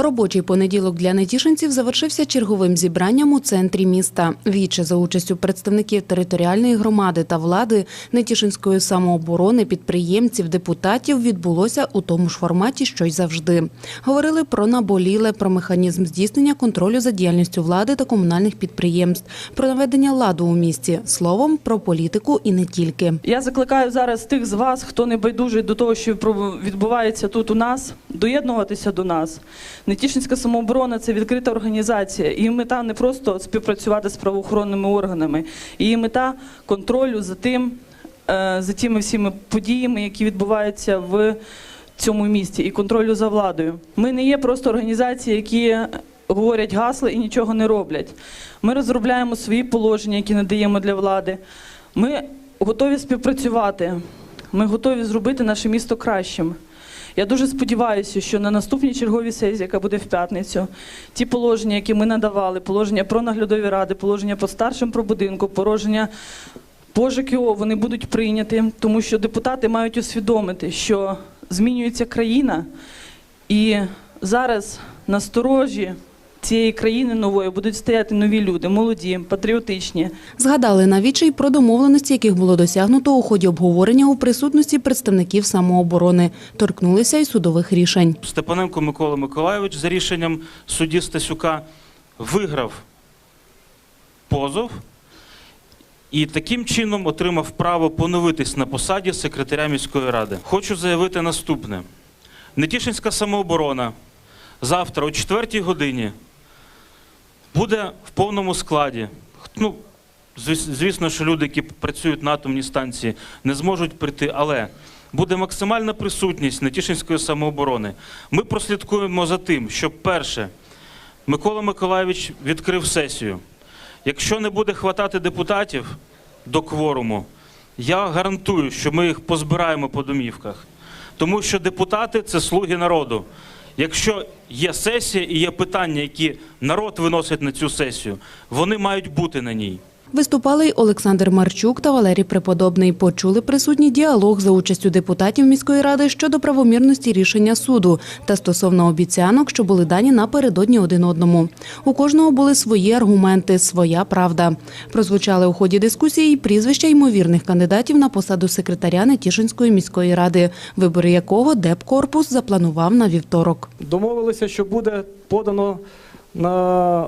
Робочий понеділок для нетішинців завершився черговим зібранням у центрі міста. Віче за участю представників територіальної громади та влади, нетішинської самооборони, підприємців, депутатів відбулося у тому ж форматі, що й завжди. Говорили про наболіле, про механізм здійснення контролю за діяльністю влади та комунальних підприємств, про наведення ладу у місті, словом, про політику і не тільки. Я закликаю зараз тих з вас, хто не байдужий до того, що відбувається тут у нас, доєднуватися до нас. Нетішинська самооборона це відкрита організація. Її мета не просто співпрацювати з правоохоронними органами, її мета контролю за тим, е, за тими всіми подіями, які відбуваються в цьому місті, і контролю за владою. Ми не є просто організації, які говорять гасла і нічого не роблять. Ми розробляємо свої положення, які надаємо для влади. Ми готові співпрацювати. Ми готові зробити наше місто кращим. Я дуже сподіваюся, що на наступній черговій сесії, яка буде в п'ятницю, ті положення, які ми надавали, положення про наглядові ради, положення по старшим про будинку, положення по ЖКО, вони будуть прийняті, тому що депутати мають усвідомити, що змінюється країна, і зараз на сторожі цієї країни нової будуть стояти нові люди, молоді, патріотичні, Згадали на віче й про домовленості, яких було досягнуто у ході обговорення у присутності представників самооборони. Торкнулися й судових рішень. Степаненко Микола Миколайович за рішенням судді Стасюка виграв позов і таким чином отримав право поновитись на посаді секретаря міської ради. Хочу заявити наступне: Нетішинська самооборона завтра о 4 годині буде в повному складі. Ну, звісно, що люди, які працюють на атомній станції, не зможуть прийти, але буде максимальна присутність Нетішинської самооборони. Ми прослідкуємо за тим, щоб перше, Микола Миколайович відкрив сесію. Якщо не буде хватати депутатів до кворуму, я гарантую, що ми їх позбираємо по домівках. Тому що депутати це слуги народу. Якщо є сесія і є питання, які народ виносить на цю сесію, вони мають бути на ній. Виступали й Олександр Марчук та Валерій Преподобний. Почули присутні діалог за участю депутатів міської ради щодо правомірності рішення суду та стосовно обіцянок, що були дані напередодні один одному. У кожного були свої аргументи, своя правда. Прозвучали у ході дискусії прізвища ймовірних кандидатів на посаду секретаря Нетішинської міської ради, вибори якого Депкорпус запланував на вівторок. Домовилися, що буде подано на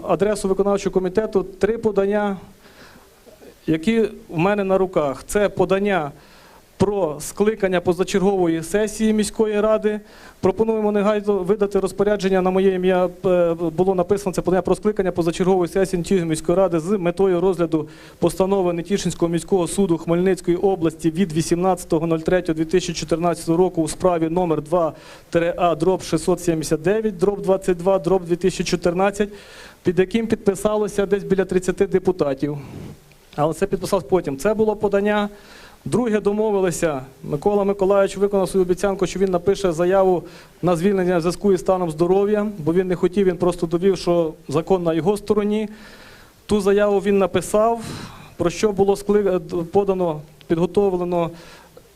адресу виконавчого комітету три подання, які в мене на руках. Це подання про скликання позачергової сесії міської ради. Пропонуємо негайно видати розпорядження на моє ім'я. е, Було написано це подання про скликання позачергової сесії Нетішинської міської ради з метою розгляду постанови Нетішинського міського суду Хмельницької області від 18.03.2014 року у справі номер 2-А дроб 679 дроб 22 дроб 2014, під яким підписалося десь біля 30 депутатів. Але це підписав потім. Це було подання. Друге домовилися. Микола Миколаївич виконав свою обіцянку, що він напише заяву на звільнення в зв'язку із станом здоров'я, бо він не хотів, він просто довів, що закон на його стороні. Ту заяву він написав, про що було подано, підготовлено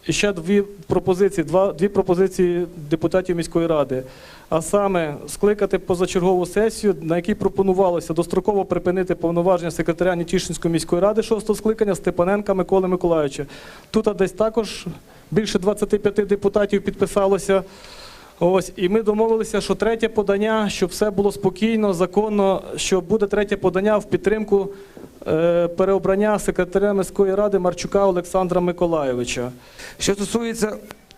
ще дві пропозиції, два, дві пропозиції депутатів міської ради. А саме скликати позачергову сесію, на якій пропонувалося достроково припинити повноваження секретаря Нетішинської міської ради шостого скликання Степаненка Миколи Миколаївича. Тут десь також більше 25 депутатів підписалося. Ось, і ми домовилися, що третє подання, щоб все було спокійно, законно, що буде третє подання в підтримку переобрання секретаря міської ради Марчука Олександра Миколайовича. Що стосується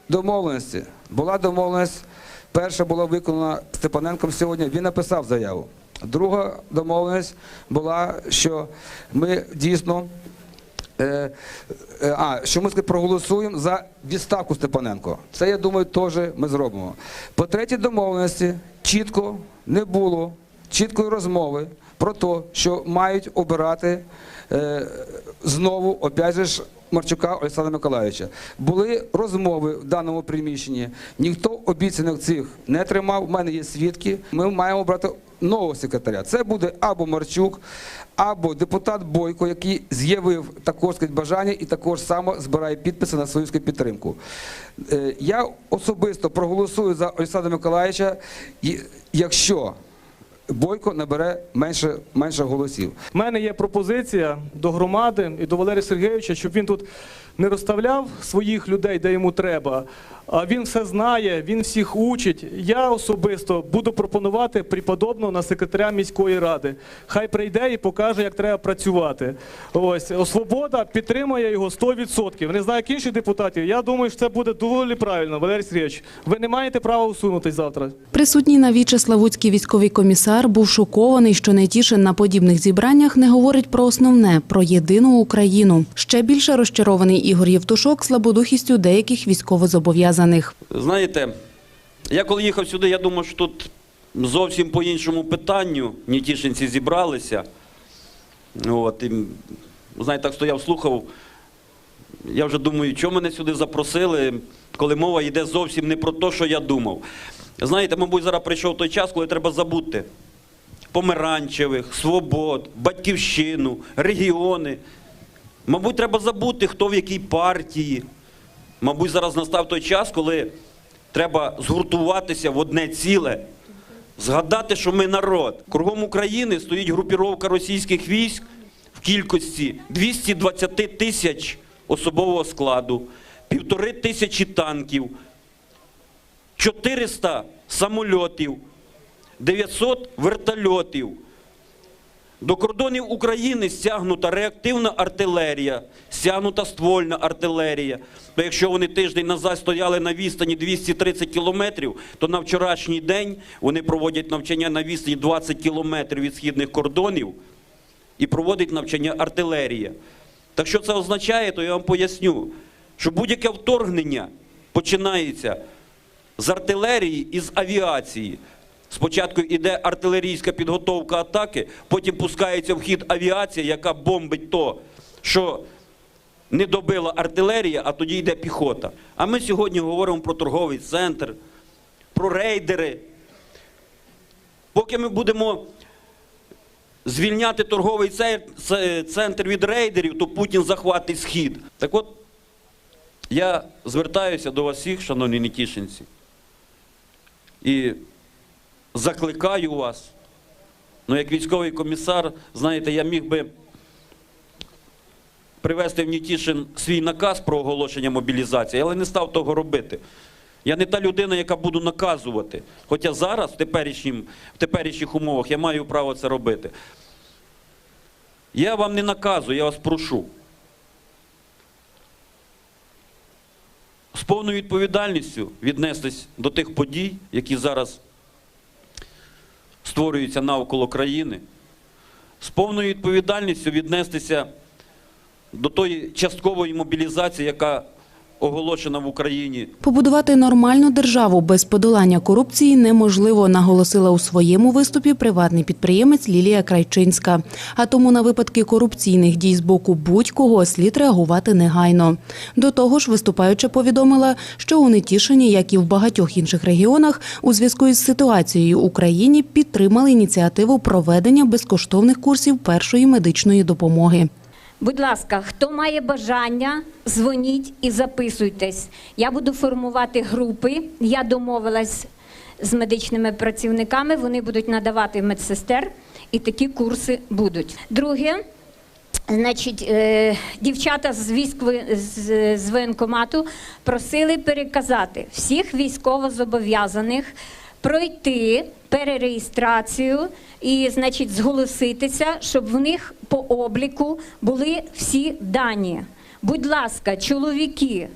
домовленості, була домовленість, перша була виконана Степаненком сьогодні, він написав заяву. Друга домовленість була, що ми дійсно. Е, е, а, що ми проголосуємо за відставку Степаненко. Це, я думаю, теж ми зробимо. По третій домовленості чітко не було чіткої розмови про те, що мають обирати е, знову, опять Марчука Олександра Миколаївича. Були розмови в даному приміщенні. Ніхто обіцянок цих не тримав. У мене є свідки. Ми маємо брати нового секретаря. Це буде або Марчук, або депутат Бойко, який з'явив також бажання і також само збирає підписи на сказать, підтримку. Е, Я особисто проголосую за Олександра Миколаївича, якщо Бойко набере менше, менше голосів. У мене є пропозиція до громади і до Валерія Сергійовича, щоб він тут не розставляв своїх людей, де йому треба, він все знає, він всіх учить. Я особисто буду пропонувати преподобного на секретаря міської ради. Хай прийде і покаже, як треба працювати. Ось свобода підтримує його 100%. Не знаю, як інших депутатів. Я думаю, що це буде доволі правильно. Валерій Сергійович, ви не маєте права усунутись завтра. Присутній на віче Славутський військовий комісар був шокований, що Нетішин на подібних зібраннях не говорить про основне про єдину Україну. Ще більше розчарований Ігор Євтушок слабодухістю деяких військовозобов'язаних. Знаєте, я коли їхав сюди, я думав, що тут зовсім по іншому питанню нетішинці зібралися. От, і, знаєте, так стояв, слухав. Я вже думаю, чого мене сюди запросили, коли мова йде зовсім не про те, що я думав. Знаєте, мабуть, зараз прийшов той час, коли треба забути помаранчевих, свобод, батьківщину, регіони. Мабуть, треба забути, хто в якій партії. Мабуть, зараз настав той час, коли треба згуртуватися в одне ціле, згадати, що ми народ. Кругом України стоїть групіровка російських військ в кількості 220 тисяч особового складу, півтори тисячі танків, 400 самольотів, 900 вертольотів. До кордонів України стягнута реактивна артилерія, стягнута ствольна артилерія. То якщо вони тиждень назад стояли на відстані 230 кілометрів, то на вчорашній день вони проводять навчання на відстані 20 кілометрів від східних кордонів і проводить навчання артилерія. Так що це означає, то я вам поясню, що будь-яке вторгнення починається з артилерії і з авіації. Спочатку йде артилерійська підготовка атаки, потім пускається в хід авіація, яка бомбить то, що не добила артилерія, а тоді йде піхота. А ми сьогодні говоримо про торговий центр, про рейдери. Поки ми будемо звільняти торговий центр від рейдерів, то Путін захватить схід. Так от, я звертаюся до вас всіх, шановні нетішинці, і закликаю вас. Ну, як військовий комісар, знаєте, я міг би привести в Нітішин свій наказ про оголошення мобілізації, але не став того робити. Я не та людина, яка буду наказувати. Хоча зараз, в, в теперішніх умовах, я маю право це робити. Я вам не наказую, я вас прошу. З повною відповідальністю віднестись до тих подій, які зараз створюються навколо країни, з повною відповідальністю віднестися до тої часткової мобілізації, яка оголошена в Україні Побудувати нормальну державу без подолання корупції неможливо, наголосила у своєму виступі приватний підприємець Лілія Крайчинська. А тому на випадки корупційних дій з боку будь-кого слід реагувати негайно. До того ж, виступаюча повідомила, що у Нетішині, як і в багатьох інших регіонах, у зв'язку із ситуацією в Україні підтримали ініціативу проведення безкоштовних курсів першої медичної допомоги. Будь ласка, хто має бажання, дзвоніть і записуйтесь. Я буду формувати групи. Я домовилась з медичними працівниками, вони будуть надавати медсестер, і такі курси будуть. Друге, значить, е, дівчата з військової з, з воєнкомату просили переказати всіх військовозобов'язаних пройти перереєстрацію і, значить, зголоситися, щоб в них по обліку були всі дані. Будь ласка, чоловіки,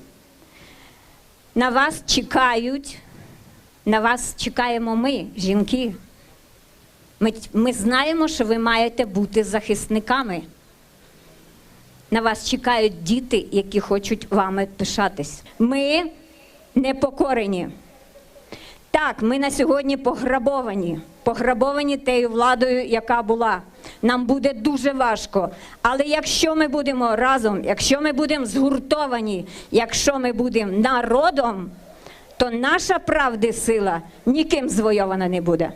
на вас чекають, на вас чекаємо ми, жінки. Ми, ми знаємо, що ви маєте бути захисниками. На вас чекають діти, які хочуть вами пишатись. Ми непокорені. Так, ми на сьогодні пограбовані, пограбовані тією владою, яка була. Нам буде дуже важко. Але якщо ми будемо разом, якщо ми будемо згуртовані, якщо ми будемо народом, то наша правди сила ніким звойована не буде.